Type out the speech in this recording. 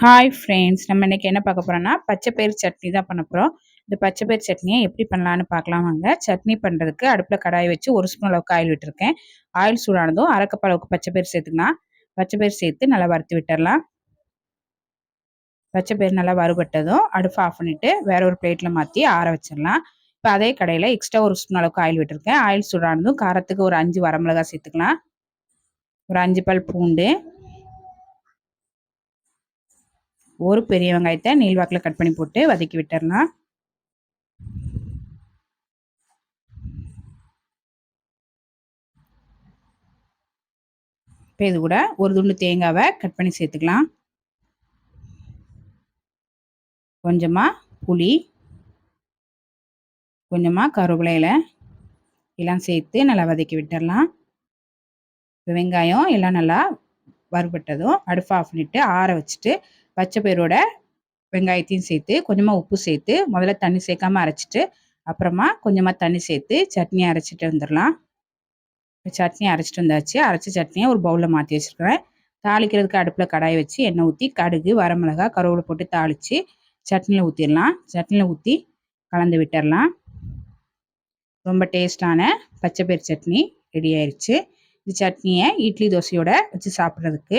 Hi friends நம்ம இன்றைக்கி என்ன பார்க்க போகிறோன்னா பச்சைப்பயிறு சட்னி தான் பண்ண போகிறோம் இந்த பச்சைப்பயிறு சட்னியை எப்படி பண்ணலான்னு பார்க்கலாம் வாங்க. சட்னி பண்ணுறதுக்கு அடுப்பில் கடாய் வச்சு ஒரு ஸ்பூன் அளவுக்கு ஆயில் விட்டுருக்கேன். ஆயில் சூடானதும் அரைக்கப் அளவுக்கு பச்சைப்பயிறு சேர்த்துக்கலாம். பச்சைப்பயிறு சேர்த்து நல்லா வறுத்து விட்டுடலாம் பச்சைப்பயிறு நல்லா வறுபட்டதும் அடுப்பு ஆஃப் பண்ணிவிட்டு வேற ஒரு பிளேட்டில் மாற்றி ஆற வச்சிடலாம். இப்போ அதே கடையில் எக்ஸ்ட்ரா ஒரு ஸ்பூன் அளவுக்கு ஆயில் விட்டுருக்கேன். ஆயில் சூடானதும் காரத்துக்கு ஒரு அஞ்சு வரமிளகா சேர்த்துக்கலாம். ஒரு அஞ்சு பல் பூண்டு. ஒரு பெரிய வெங்காயத்தை நீள்வாக்கில் கட் பண்ணி போட்டு வதக்கி விட்டுடலாம் இப்போ இது கூட ஒரு துண்டு தேங்காவை கட் பண்ணி சேர்த்துக்கலாம். கொஞ்சமாக புளி கொஞ்சமாக கருவேப்பிலையில் எல்லாம் சேர்த்து நல்லா வதக்கி விட்டுடலாம் வெங்காயம் எல்லாம் நல்லா வறுபட்டதும் அடுப்பு ஆஃப் பண்ணிவிட்டு ஆற வச்சுட்டு பச்சை பயிரோட வெங்காயத்தையும் சேர்த்து கொஞ்சமாக உப்பு சேர்த்து முதல்ல தண்ணி சேர்க்காம அரைச்சிட்டு அப்புறமா கொஞ்சமாக தண்ணி சேர்த்து சட்னி அரைச்சிட்டு வந்துடலாம் சட்னி அரைச்சிட்டு வந்தாச்சு. அரைச்ச சட்னியை ஒரு பவுலில் மாற்றி வச்சுருக்கிறேன். தாளிக்கிறதுக்கு அடுப்பில் கடாயை வச்சு எண்ணெய் ஊற்றி கடுகு வரமிளகா கருவேப்பிலை போட்டு தாளித்து சட்னியில் ஊற்றிடலாம் சட்னியில் ஊற்றி கலந்து விட்டுடலாம் ரொம்ப டேஸ்டான பச்சைப்பயிர் சட்னி ரெடி ஆயிடுச்சு இந்த சட்னியை இட்லி தோசையோட வச்சு சாப்பிட்றதுக்கு